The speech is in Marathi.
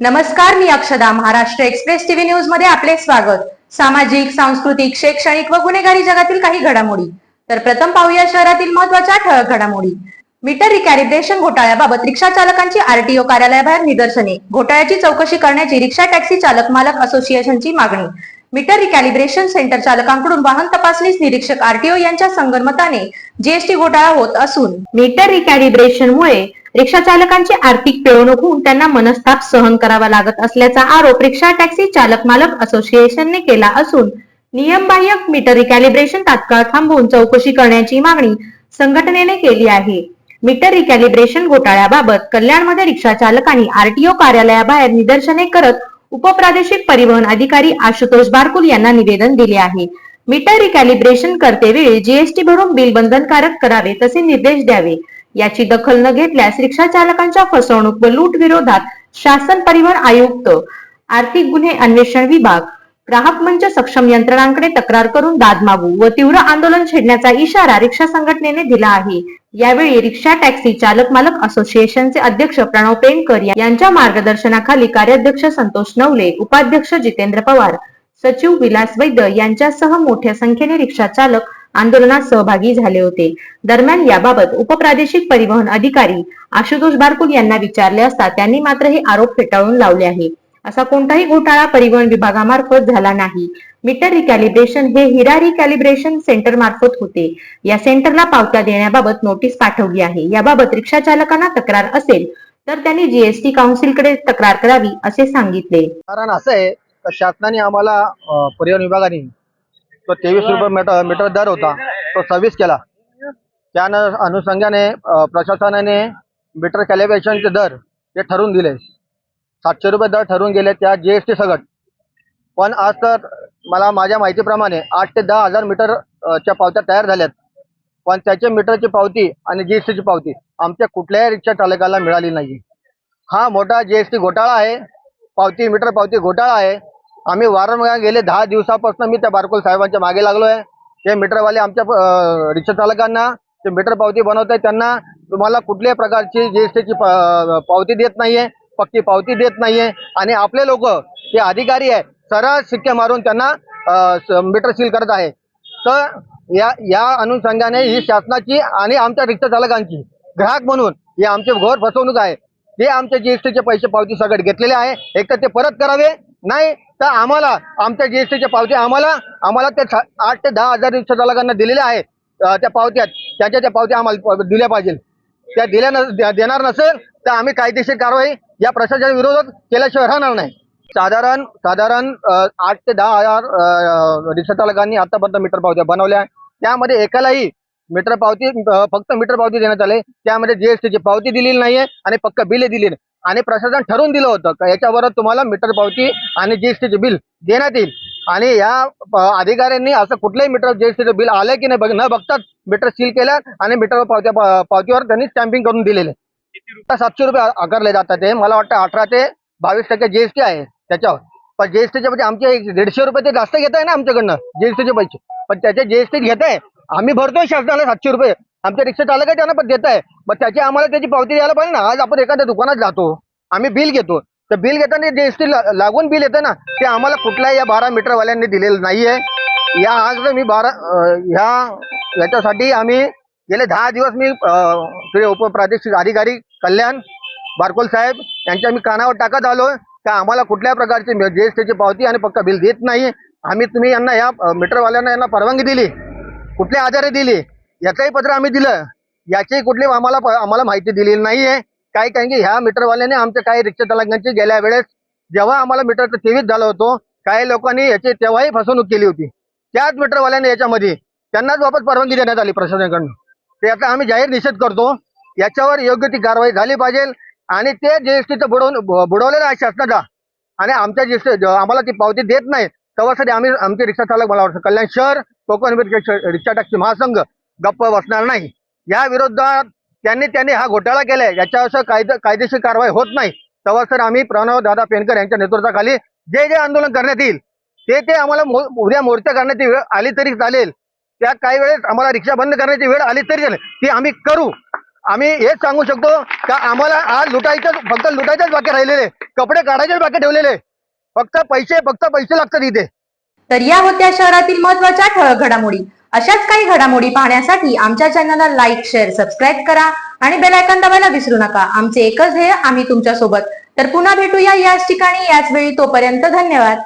नमस्कार मी अक्षदा महाराष्ट्र एक्सप्रेस टीव्ही न्यूजमध्ये आपले स्वागत. सामाजिक सांस्कृतिक शैक्षणिक व गुन्हेगारी जगातील काही घडामोडी. तर प्रथम पाहूया शहरातील महत्त्वाच्या ठळक घडामोडी. मीटर रिकॅलिब्रेशन घोटाळ्याबाबत रिक्षा चालकांची आरटीओ कार्यालयाबाहेर निदर्शने. घोटाळ्याची चौकशी करण्याची रिक्षा टॅक्सी चालक मालक असोसिएशनची मागणी. मीटर रिकॅलिब्रेशन सेंटर चालकांकडून वाहन तपासणीस निरीक्षक आरटीओ यांच्या संगनमताने जीएसटी घोटाळा होत असून मीटर रिकॅलिब्रेशनमुळे रिक्षा चालकांची आर्थिक पिळवणूक होऊन त्यांना मनस्ताप सहन करावा लागत असल्याचा आरोप रिक्षा टॅक्सी चालक मालक असोसिएशनने केला असून नियमबाह्य मीटर रिकॅलिब्रेशन तात्काळ थांबवून चौकशी करण्याची मागणी संघटनेने केली आहे. मीटर रिकॅलिब्रेशन घोटाळ्याबाबत कल्याणमध्ये रिक्षा चालकांनी आरटीओ कार्यालयाबाहेर निदर्शने करत उपप्रादेशिक परिवहन अधिकारी आशुतोष बारकुल यांना निवेदन दिले आहे. मीटर रिकॅलिब्रेशन करतेवेळी जीएसटी भरून बिल बंधनकारक करावे तसे निर्देश द्यावे. याची दखल न घेतल्यास रिक्षा चालकांच्या फसवणूक व लूट विरोधात शासन परिवहन आयुक्त आर्थिक गुन्हे अन्वेषण विभाग ग्राहक मंच सक्षम यंत्रणांकडे तक्रार करून दाद मागू व तीव्र आंदोलन छेडण्याचा इशारा रिक्षा संघटनेने दिला आहे. यावेळी रिक्षा टॅक्सी चालक मालक असोसिएशनचे अध्यक्ष प्रणव पेंडकर यांच्या मार्गदर्शनाखाली कार्याध्यक्ष संतोष नवले उपाध्यक्ष जितेंद्र पवार सचिव विलास वैद्य यांच्यासह मोठ्या संख्येने रिक्षा चालक आंदोलनात सहभागी झाले होते. दरम्यान याबाबत उपप्रादेशिक परिवहन अधिकारी आशुतोष बारकुल यांना विचारले असता त्यांनी मात्र हे आरोप फेटाळून लावले आहे. असा कोणताही घोटाळा परिवहन विभागामार्फत झाला नाही. मीटर रिकॅलिब्रेशन हे हिरा रिकॅलिब्रेशन सेंटर मार्फत होते. या सेंटरला पावत्या देण्याबाबत नोटीस पाठवली आहे. याबाबत रिक्षा चालकांना तक्रार असेल तर त्यांनी जीएसटी काउन्सिलकडे तक्रार करावी असे सांगितले. कारण असं आहे का शासनाने आम्हाला परिवहन विभागाने तो तेवीस रुपये मीटर मीटर दर होता तो सव्वीस केला. त्या अनुषंगाने प्रशासनाने मीटर कॅलिब्रेशनचे दर हे ठरवून दिले. सातशे रुपये दर ठरवून गेले त्या जीएसटी एस सगट. पण आज तर मला माझ्या माहितीप्रमाणे आठ ते दहा हजार मीटर च्या पावत्या तयार झाल्यात. पण त्याच्या मीटरची पावती आणि जी एस टीची पावती आमच्या कुठल्याही रिक्षा चालकाला मिळाली नाही. हा मोठा जी एस टी घोटाळा आहे. पावती मीटर पावती घोटाळा आहे. आम्ही वारंवार गेले दहा दिवसापासून मी त्या बारकोल साहेबांच्या मागे लागलो आहे ते मीटरवाले आमच्या रिक्षा चालकांना ते मीटर पावती बनवत आहे त्यांना तुम्हाला कुठल्याही प्रकारची जी एस टीची पावती देत नाहीये पक्की पावती देत नाहीये. आणि आपले लोक ते अधिकारी आहे सरळ शिक्के मारून त्यांना मीटर सील करत आहे. तर या या अनुषंगाने ही शासनाची आणि आमच्या रिक्षा चालकांची ग्राहक म्हणून ही आमची घोर फसवणूक आहे. ते आमच्या जीएसटीचे पैसे पावती सगळं घेतलेले आहे. एक तर ते परत करावे नाही तर आम्हाला आमच्या जीएसटीचे पावती आम्हाला आम्हाला ते आठ ते दहा हजार रिक्षा चालकांना दिलेल्या आहे. त्या पावत्या त्याच्या त्या पावत्या आम्हाला दिल्या पाहिजे. त्या दिल्या देणार नसेल तर आम्ही कायदेशीर कारवाई या प्रशासना विरोधात केल्याशिवाय राहणार नाही. साधारण साधारण आठ ते दहा हजार रिक्षा चालकांनी आतापर्यंत मीटर पावत्या बनवल्या त्यामध्ये एकालाही मीटर पावती फक्त मीटर पावती देण्यात आले. त्यामध्ये जीएसटीची पावती दिलेली नाहीये आणि पक्क बिल दिली आणि प्रशासन ठरवून दिलं होतं का याच्यावर तुम्हाला मीटर पावती आणि जीएसटीचे बिल देण्यात येईल. आणि या अधिकाऱ्यांनी असं कुठलंही मीटर जीएसटीचं बिल आलं की नाही बघ न बघताच मीटर सील केलं आणि मीटर पावत्या पावतीवर त्यांनी स्टॅम्पिंग करून दिलेले. सातशे रुपये आकारले जातात ते मला वाटतं अठरा ते बावीस टक्के जीएसटी आहे. त्याच्यावर. पण जीएसटीच्या म्हणजे आमचे दीडशे रुपये ते जास्त घेत आहे ना आमच्याकडनं जीएसटीचे पैसे. पण त्याचे जीएसटी घेत आहे आम्ही भरतोय शासनाला सातशे रुपये. आमच्या रिक्षा चालक आहे त्यांना पण देत आहे मग त्याची आम्हाला त्याची पावती द्यायला पाहिजे ना. आज आपण एखाद्या दुकानात जातो. आम्ही बिल घेतो. तर बिल घेताना जीएसटी लागून बिल येतं ना ते आम्हाला कुठल्याही या बारा मीटरवाल्यांनी दिलेलं नाहीये. या आज मी बारा ह्या याच्यासाठी आम्ही गेले दहा दिवस मी उप प्रादेशिक उपप्रादेशिक अधिकारी कल्याण बारकोल साहेब यांच्या मी कानावर टाकत आलो का आम्हाला कुठल्या प्रकारची जीएसटीची पावती आणि पक्का बिल देत नाही? आम्ही तुम्ही यांना या मीटरवाल्यांना यांना परवानगी दिली. कुठल्या आधारे दिली? याचंही पत्र आम्ही दिलं. याची कुठली आम्हाला आम्हाला माहिती दिलेली नाहीये. काय कारण की ह्या मीटरवाल्याने आमच्या काही रिक्षा चालकांची गेल्या वेळेस जेव्हा आम्हाला मीटरचं तेवीस झालं होतं काही लोकांनी याची तेव्हाही फसवणूक केली होती. त्याच मीटरवाल्याने याच्यामध्ये त्यांनाच वापस परवानगी देण्यात आली प्रशासनाकडून. ते याचा आम्ही जाहीर निषेध करतो. याच्यावर योग्य ती कारवाई झाली पाहिजे. आणि ते जीएसटीचं बुडवून बुडवलेलं आहे शासनाचा. आणि आमच्या जीएसटी आम्हाला ती पावती देत नाही. तेव्हासाठी आम्ही आमचे रिक्षा चालक मला वाटतं कल्याण शहर कोकण रिक्षा टॅक्सी महासंघ गप्प बसणार नाही. या विरोधात त्यांनी त्यांनी हा घोटाळा केलाय. याच्यावर कायदा कायदेशीर कारवाई होत नाही. तेव्हा सर आम्ही प्रणव दादा पेनकर यांच्या नेतृत्वाखाली जे जे आंदोलन करण्यात येईल ते ते आम्हाला मो- उद्या मोर्चा करण्याची वेळ आली तरी चालेल. त्या काही वेळेस आम्हाला रिक्षा बंद करण्याची वेळ आली तरी चालेल. ती आम्ही करू. आम्ही हेच सांगू शकतो का आम्हाला आज लुटायचं फक्त लुटायचंच बाकी राहिलेले. कपडे काढायचेच बाकी ठेवलेले. फक्त पैसे फक्त पैसे लागतात इथे. तर या होत्या शहरातील महत्त्वाच्या ठळक घडामोडी. अशाच काही घडामोडी पाहण्यासाठी आमच्या चॅनलला लाईक शेअर सबस्क्राईब करा आणि बेल आयकॉन दाबायला विसरू नका. आमचे एकच ध्येय आम्ही तुमच्यासोबत तर पुन्हा भेटूया याच ठिकाणी याच वेळी तोपर्यंत धन्यवाद.